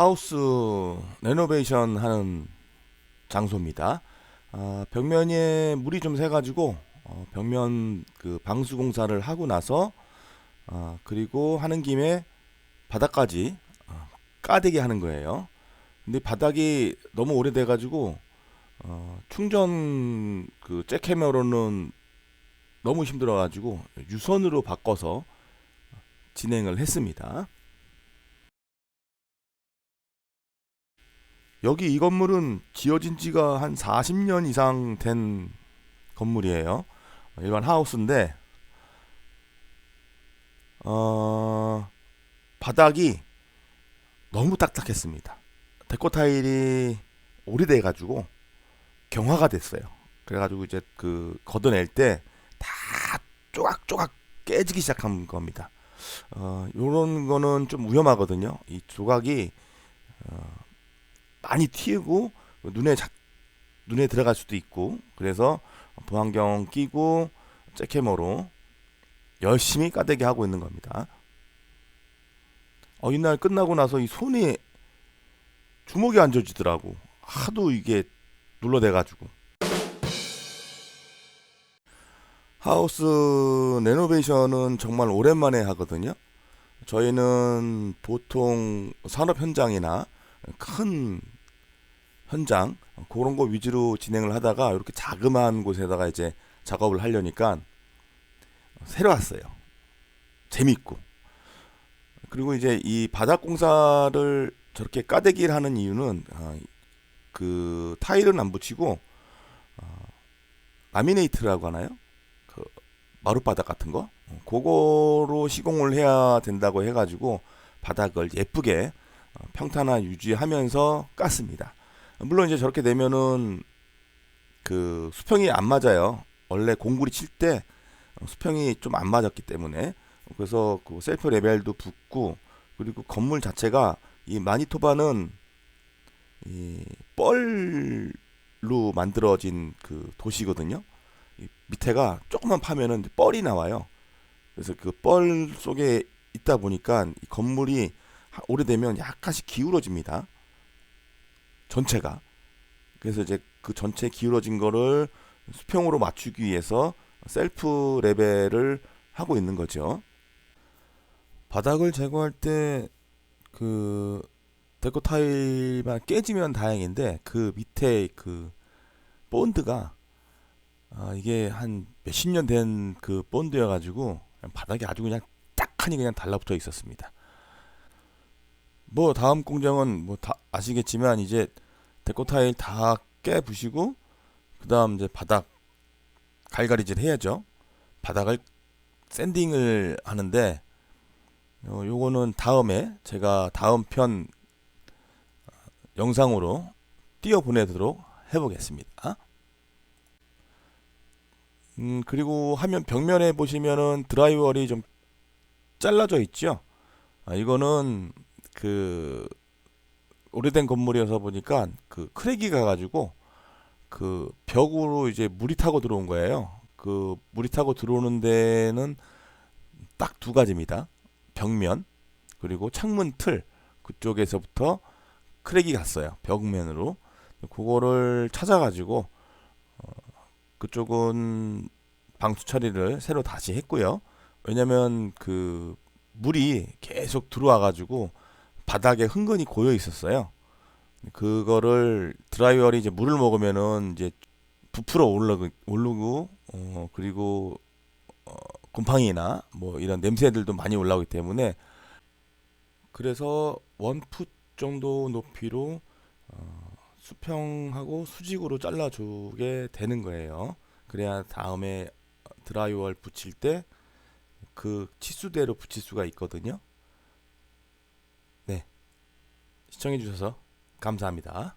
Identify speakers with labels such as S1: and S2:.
S1: 하우스 레노베이션 하는 장소입니다. 아, 벽면에 물이 좀 새가지고 어, 벽면 그 방수 공사를 하고 나서 아, 그리고 하는 김에 바닥까지 어, 까대기 하는 거예요. 근데 바닥이 너무 오래돼가지고 어, 충전 그 잭해머로는 너무 힘들어가지고 유선으로 바꿔서 진행을 했습니다. 여기 이 건물은 지어진 지가 한 40년 이상 된 건물이에요. 일반 하우스인데, 어, 바닥이 너무 딱딱했습니다. 데코 타일이 오래돼 가지고 경화가 됐어요. 그래가지고 이제 그 걷어낼 때다 쪼각쪼각 깨지기 시작한 겁니다. 어, 요런 거는 좀 위험하거든요. 이 조각이 어, 많이 튀고 눈에 자, 눈에 들어갈 수도 있고 그래서 보안경 끼고 잭캐머로 열심히 까대기 하고 있는 겁니다. 어, 이날 끝나고 나서 이 손이 주먹이 안 져지더라고. 하도 이게 눌러대가지고. 하우스 레노베이션은 정말 오랜만에 하거든요. 저희는 보통 산업 현장이나 큰 현장 그런 거 위주로 진행을 하다가 이렇게 자그마한 곳에다가 이제 작업을 하려니까 새로 왔어요. 재밌고 그리고 이제 이 바닥 공사를 저렇게 까대기를 하는 이유는 아, 그 타일은 안 붙이고 어, 라미네이트라고 하나요? 그 마룻바닥 같은 거 어, 그거로 시공을 해야 된다고 해가지고 바닥을 예쁘게 어, 평탄화 유지하면서 깠습니다. 물론 이제 저렇게 되면은 그 수평이 안 맞아요. 원래 공구리 칠 때 수평이 좀 안 맞았기 때문에 그래서 그 셀프 레벨도 붙고 그리고 건물 자체가 이 마니토바는 이 뻘로 만들어진 그 도시거든요. 이 밑에가 조금만 파면은 뻘이 나와요. 그래서 그 뻘 속에 있다 보니까 이 건물이 하- 오래되면 약간씩 기울어집니다. 전체가. 그래서 이제 그 전체 기울어진 거를 수평으로 맞추기 위해서 셀프 레벨을 하고 있는 거죠. 바닥을 제거할 때 그 데코 타일만 깨지면 다행인데 그 밑에 그 본드가 아 이게 한 몇십 년 된 그 본드여 가지고 바닥이 아주 그냥 딱하니 그냥 달라붙어 있었습니다. 뭐 다음 공정은 뭐 다 아시겠지만 이제 데코 타일 다 깨부시고 그다음 이제 바닥 갈가리질 해야죠. 바닥을 샌딩을 하는데 어, 요거는 다음에 제가 다음 편 어, 영상으로 띄워 보내도록 해보겠습니다. 음 그리고 화면 벽면에 보시면은 드라이월이 좀 잘라져 있죠. 아, 이거는 그 오래된 건물이어서 보니까 그 크랙이 가가지고 그 벽으로 이제 물이 타고 들어온 거예요. 그 물이 타고 들어오는 데는 딱 두 가지입니다. 벽면 그리고 창문 틀 그쪽에서부터 크랙이 갔어요. 벽면으로 그거를 찾아가지고 어, 그쪽은 방수 처리를 새로 다시 했고요. 왜냐면 그 물이 계속 들어와가지고 바닥에 흥건히 고여 있었어요. 그거를 드라이얼이 이제 물을 먹으면은 이제 부풀어 오르고, 오르고 어, 그리고 어, 곰팡이나 뭐 이런 냄새들도 많이 올라오기 때문에 그래서 원풋 정도 높이로 어, 수평하고 수직으로 잘라주게 되는 거예요. 그래야 다음에 드라이월 붙일 때 그 치수대로 붙일 수가 있거든요. 네. 시청해 주셔서 감사합니다.